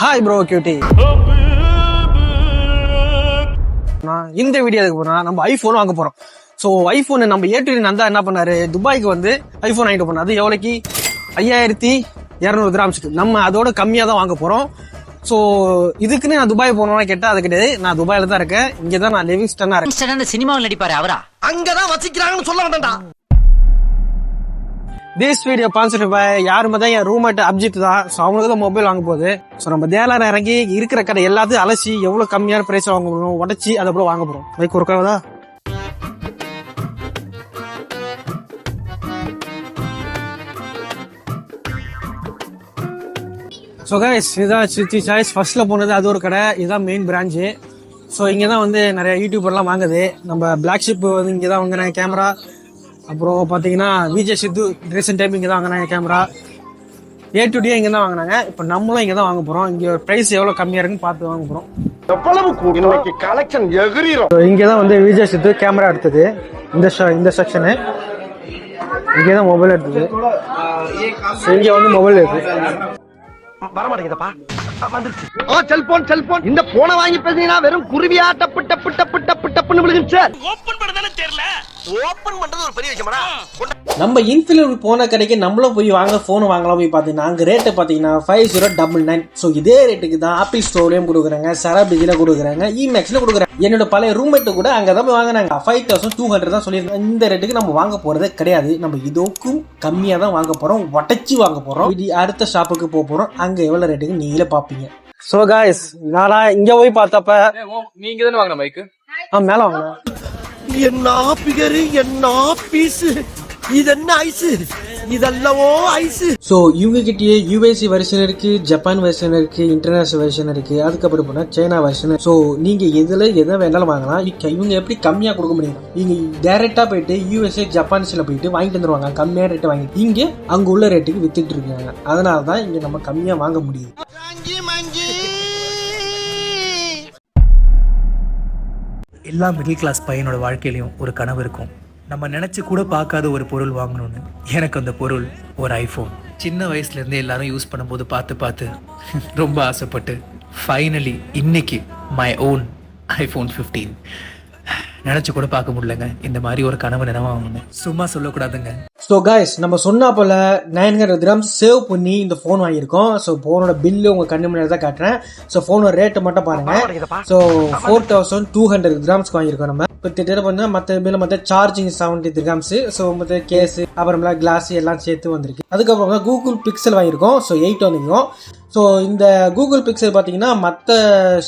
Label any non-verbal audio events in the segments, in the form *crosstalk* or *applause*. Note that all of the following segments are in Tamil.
ஹாய் ப்ரோ கியூட்டி நான் இந்த வீடியோ எதுக்கு போனா நம்ம ஐபோன் வாங்க போறோம். ஸோ ஐபோன் நம்ம ஏட்டு நந்தா என்ன பண்ணாரு? துபாய்க்கு வந்து ஐபோன் வாங்கிட்டு போனார். அது எவ்வளோக்கு ஐயாயிரத்தி இரநூறு கிராம்ஸ்க்கு நம்ம அதோட கம்மியாக தான் வாங்க போறோம். ஸோ இதுக்குன்னு நான் துபாய் போகணும்னு கேட்டால் அது கிடையாது. நான் துபாயில தான் இருக்கேன். இங்கே தான் நான் லிவிங்ஸ்டனாக இருக்கேன். அந்த சினிமாவில் நடிப்பாரு அவரா? அங்கதான் வசிக்கிறாங்கன்னு சொல்ல வேண்டாம்டா திஸ் வீடியோ ஸ்பான்சர் பாய் யாருமே தான் என் ரூம்மேட் அப்ஜித் தான். ஸோ அவங்களுக்கு தான் மொபைல் வாங்க போகுது. ஸோ நம்ம தேலார இறங்கி இருக்கிற கடை எல்லாத்தையும் அலசி எவ்வளோ கம்மியான பிரைஸ் வாங்க போகிறோம் உடச்சி அதை அப்புறம் வாங்க போகிறோம் பைக் ஒர்க்காவதா ஸோ கைஸ் இதுதான் சித்தி சாய்ஸ் ஃபர்ஸ்ட்டில் போனது அது ஒரு கடை இதுதான் மெயின் பிரான்ச்சு ஸோ இங்கே தான் வந்து நிறைய யூடியூபர்லாம் வாங்குது. நம்ம பிளாக் ஷிப் வந்து இங்கே தான் வாங்குறாங்க கேமரா அப்புறம் பார்த்தீங்கன்னா விஜய் சித்து ரீசெண்ட் டைம் இங்கே தான் வாங்கினாங்க கேமரா ஏ டு டே இங்கே தான் வாங்கினாங்க. இப்போ நம்மளும் இங்கே தான் வாங்க போகிறோம் இங்கே ப்ரைஸ் எவ்வளோ கம்மியாக இருக்குன்னு பார்த்து வாங்க போகிறோம் எவ்வளவு கலெக்ஷன் எகிரிரும். ஸோ இங்கே தான் வந்து விஜய் சித்து கேமரா எடுத்தது. இந்த இந்த செக்ஷனு இங்கே தான் மொபைல் எடுத்தது. இங்கே வந்து மொபைல் இருக்குது வர மாட்டேங்குதப்பா வந்துருச்சு. ஆ செல்போன் செல்போன் இந்த போனை வாங்கி பேசினா வெறும் குருவியா டப்பு டப்பு டப்பு டப்பு டப்புன்னு விழுகுச்சு ஓபன் பண்றது ஒரு பெரிய விஷயமாடா. நம்ம இன்ஃபினிட் போன கடைக்கு நம்மளும் போய் வாங்க ஃபோன் வாங்கலாம் போய் பார்த்தீங்கன்னா அங்கே ரேட்டு பார்த்தீங்கன்னா five zero double nine so இதே ரேட்டுக்கு தான் ஆப்பிள் ஸ்டோர்லையும் கொடுக்குறாங்க சரபிஜியில் கொடுக்குறாங்க இமேக்ஸில் கொடுக்குறாங்க. என்னோட பழைய ரூம்மேட்டு கூட அங்கே தான் போய் வாங்கினாங்க. ஃபைவ் தௌசண்ட் டூ ஹண்ட்ரட் தான் சொல்லியிருக்காங்க. இந்த ரேட்டுக்கு நம்ம வாங்க போகிறதே கிடையாது. நம்ம இதுக்கும் கம்மியாக தான் வாங்க போகிறோம் உடச்சி வாங்க போகிறோம் இது அடுத்த ஷாப்புக்கு போக போகிறோம் அங்கே எவ்வளோ ரேட்டுக்கு நீங்களே பார்ப்பீங்க. ஸோ காய்ஸ் நான் இங்கே போய் பார்த்தப்ப நீங்க தானே வாங்கின மைக்கு ஆ மேலே வாங்கினேன் என்ன பிகரு என்ன பீஸ் இது என்ன ஐஸ் இதெல்லவோ ஐஸ் ஸோ இவங்க கிட்டயே யூஎஸ்சி வெர்ஷன் இருக்கு ஜப்பான் வெர்ஷன் இருக்கு இன்டர்நேஷனல் வெர்ஷன் இருக்கு அதுக்கப்புறம் போனா சைனா வெர்ஷன் ஸோ நீங்க எதுல எதை வேணாலும் வாங்கலாம். இக்க- இவங்க எப்படி கம்மியா கொடுக்க முடியும்? நீங்க டைரக்டா போயிட்டு யூஎஸ்ஏ ஜப்பான்ஸ்ல போயிட்டு வாங்கிட்டு வந்துருவாங்க. கம்மியான ரேட்டு வாங்கி இங்க அங்க உள்ள ரேட்டுக்கு வித்துட்டு இருக்காங்க. அதனால தான் இங்க நம்ம கம்மியா வாங்க முடியுது எல்லா மிடில் கிளாஸ் பையனோட வாழ்க்கையிலையும் ஒரு கனவு இருக்கும். நம்ம நினச்சி கூட பார்க்காத ஒரு பொருள் வாங்கணும்னு. எனக்கு அந்த பொருள் ஒரு ஐஃபோன் சின்ன வயசுலேருந்து எல்லாரும் யூஸ் பண்ணும்போது பார்த்து பார்த்து *laughs* ரொம்ப ஆசைப்பட்டு ஃபைனலி இன்னைக்கு மை ஓன் ஐஃபோன் ஃபிஃப்டீன் நினச்சி கூட பார்க்க முடியலங்க. இந்த மாதிரி ஒரு கனவு நினைவாங்கன்னு சும்மா சொல்லக்கூடாதுங்க. ஸோ காய்ஸ் நம்ம சொன்னா போல நைன் ஹண்ட்ரட் கிராம்ஸ் சேவ் பண்ணி இந்த ஃபோன் வாங்கியிருக்கோம். ஸோ ஃபோனோட பில்லு உங்க கண்ணு முன்னாடி தான் காட்டுறேன். ஸோ ஃபோனோட ரேட்டை மட்டும் பாருங்க. So four thousand two hundred கிராம்ஸ்க்கு வாங்கியிருக்கோம் நம்ம. இப்போ திட்ட பண்ணால் மற்ற பில்ல மற்ற சார்ஜிங் செவன்டி கிராம்ஸ் ஸோ மற்ற கேஸ் அப்புறமேல கிளாஸ் எல்லாம் சேர்த்து வந்திருக்கு. அதுக்கப்புறம் கூகுள் பிக்சல் வாங்கியிருக்கோம். ஸோ எயிட் வந்துருக்கோம் ஸோ இந்த கூகுள் பிக்சல் பார்த்தீங்கன்னா மற்ற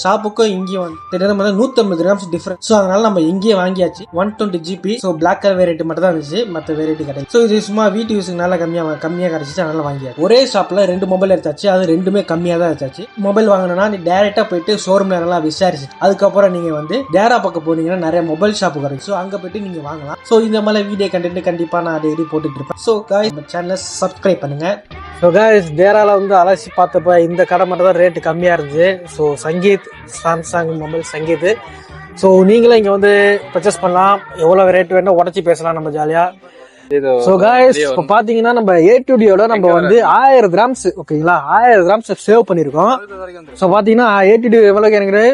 ஷாப்புக்கும் இங்கேயும் வந்து கிட்டத்தட்ட நூற்றம்பது கிராம்ஸ் டிஃப்ரெண்ட் ஸோ அதனால நம்ம இங்கேயே வாங்கியாச்சு. One twenty GB so black colour variety மட்டும் தான் இருந்துச்சு. மற்ற வெரைட்டி கிடையாது. ஸோ இது சும்மா வீட்டு யூஸுக்கு நல்லா கம்மியாக கம்மியாக கிடச்சிச்சு. அதனால வாங்கியாச்சு. ஒரே ஷாப்பில் ரெண்டு மொபைல் எடுத்தாச்சு. அது ரெண்டுமே கம்மியாக தான் எடுத்தாச்சு. மொபைல் வாங்கணும்னா நீ டேரெக்டாக போயிட்டு ஷோரூம்ல நல்லா விசாரிச்சு அதுக்கப்புறம் நீங்கள் வந்து டேரா பக்கம் போனீங்கன்னா நிறைய மொபைல் ஷாப்பு கிடைக்கும் ஸோ அங்கே போயிட்டு நீங்கள் வாங்கலாம். ஸோ இந்த மாதிரி வீடியோ கண்டென்ட் கண்டிப்பாக நான் டெய்லி போட்டுட்டு இருப்பேன். ஸோ காய்ஸ் சேனலை சப்ஸ்கிரைப் பண்ணுங்கள் ஸோ காய்ஸ் டேரால வந்து அலசி பார்த்தப்ப இந்த கடை மட்டும் தான் ரேட்டு கம்மியாக இருந்துச்சு. So Sangeet Samsung mobile Sangeet. So நீங்களும் இங்கே வந்து பர்ச்சேஸ் பண்ணலாம். எவ்வளோ ரேட் வேணும் உடச்சி பேசலாம் நம்ம ஜாலியாக ஸோ காய்ஸ் இப்போ பார்த்தீங்கன்னா நம்ம ஏ டுடியோட நம்ம வந்து ஆயிரம் கிராம்ஸ் ஓகேங்களா ஆயிரம் கிராம்ஸ் சேவ் பண்ணியிருக்கோம் ஸோ பார்த்தீங்கன்னா ஏ டுடி எவ்வளோக்கு எனக்கு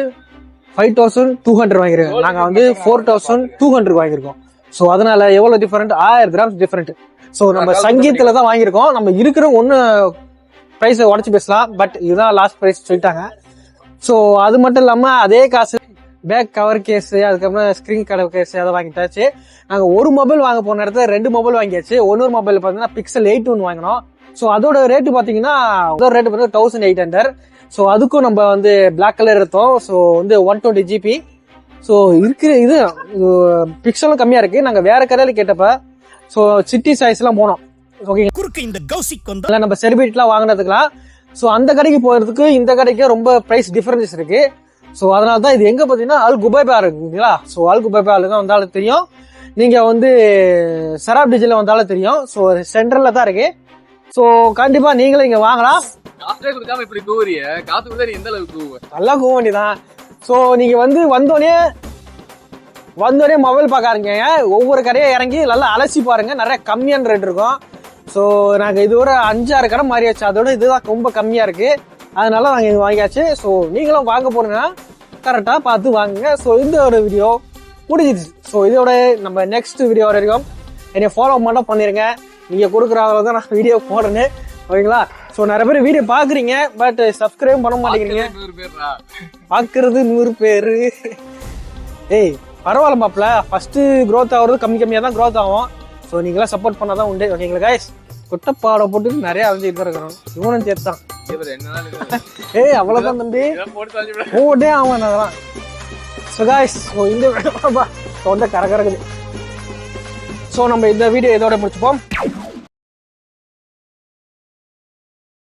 ஃபைவ் தௌசண்ட் டூ ஹண்ட்ரட் வாங்கிருக்கோம். நாங்கள் வந்து ஃபோர் தௌசண்ட் டூ ஹண்ட்ரட் வாங்கியிருக்கோம் ஸோ அதனால எவ்வளோ டிஃபரெண்ட் ஆயிரம் கிராம்ஸ் டிஃபரெண்ட் ஸோ நம்ம சங்கீத்துல தான் வாங்கியிருக்கோம். நம்ம இருக்கிற ஒன்று ப்ரைஸை உடச்சி பேசலாம். பட் இதுதான் லாஸ்ட் ப்ரைஸ் சொல்லிட்டாங்க. ஸோ அது மட்டும் இல்லாமல் அதே காசு பேக் கவர் கேஸ் அதுக்கப்புறம் ஸ்க்ரீன் கவர் கேஸ் அதை வாங்கிட்டாச்சு. நாங்கள் ஒரு மொபைல் வாங்க போன இடத்துல ரெண்டு மொபைல் வாங்கியாச்சு. ஒன்னொரு மொபைல் பார்த்தீங்கன்னா பிக்சல் எயிட் ஒன் வாங்கினோம். ஸோ அதோட ரேட்டு பார்த்தீங்கன்னா அதோட ரேட்டு பார்த்தீங்கன்னா தௌசண்ட் எயிட் ஹண்ட்ரட் ஸோ அதுக்கும் நம்ம வந்து பிளாக் கலர் எடுத்தோம். ஸோ வந்து ஒன் டுவெண்ட்டி ஜிபி ஸோ இருக்கிற இது பிக்சலும் கம்மியாக இருக்கு. நாங்கள் வேற கடையில் கேட்டப்ப ஸோ சிட்டி சைஸ்லாம் போனோம். ஓகே குறுக்கு இந்த கௌசிக் வந்து இல்லை நம்ம செலிபிரிட்டிலாம் வாங்கினதுக்குலாம் ஸோ அந்த கடைக்கு போகிறதுக்கு இந்த கடைக்கு ரொம்ப ப்ரைஸ் டிஃபரன்சஸ் இருக்கு. ஸோ அதனால தான் இது எங்கே பார்த்தீங்கன்னா அல் குபைபா இருக்குங்களா ஸோ அல் குபைபால தான் வந்தாலும் தெரியும். நீங்கள் வந்து சராப் டிஜில் வந்தாலும் தெரியும். ஸோ சென்ட்ரலில் தான் இருக்கு. ஸோ கண்டிப்பாக நீங்களும் இங்கே வாங்கலாம். காசே கொடுக்காம இப்படி கூவுறிய? காசு கொடுத்தா நீ எந்த அளவுக்கு நல்லா போக வேண்டியதான் ஸோ நீங்கள் வந்து வந்தோடனே வந்தோடனே மொபைல் பார்க்க ஆரம்பிங்க ஒவ்வொரு கடையை இறங்கி நல்லா அலசி பாருங்கள் நிறைய கம்மியான ரேட் இருக்கும். ஸோ நாங்கள் இது ஒரு அஞ்சாறு கடை மாறியாச்சு. அதோட இதுதான் ரொம்ப கம்மியாக இருக்குது அதனால நாங்கள் இது வாங்கியாச்சு. ஸோ நீங்களும் வாங்க போறீங்கன்னா கரெக்டாக பார்த்து வாங்குங்க. ஸோ இந்த ஒரு வீடியோ முடிஞ்சிடுச்சு. ஸோ இதோட நம்ம நெக்ஸ்ட் வீடியோ வரைக்கும் என்னை ஃபாலோ மட்டும் பண்ணிடுங்க நீங்கள் கொடுக்குற அளவு தான் நான் வீடியோ போடுறேன்னு ஓகேங்களா? ஸோ நிறைய பேர் வீடியோ பார்க்குறீங்க பட் சப்ஸ்கிரைப் பண்ண மாட்டேங்கிறீங்க. பார்க்கறது நூறு பேர். ஏய் பரவாயில்ல மாப்பிள்ள ஃபர்ஸ்ட் க்ரோத் ஆகுறது கம்மி கம்மியாக தான் க்ரோத் ஆகும். ஸோ நீங்களாம் சப்போர்ட் பண்ணால் தான் உண்டு. ஓகேங்களா கைஸ் குட்டப்பாடை போட்டு நிறைய அலைஞ்சிட்டு தான் இருக்கிறோம். இவனும் சேர்த்து தான். இவர் என்ன நாள் இது? *laughs* ஏய் அவ்வளோதான் தம்பி. போட்டு அவன் அதெல்லாம். ஸோ காய்ஸ் ஸோ இந்த *laughs* தொண்டை கரகரகுது. ஸோ நம்ம இந்த வீடியோ இதோட முடிச்சுப்போம்.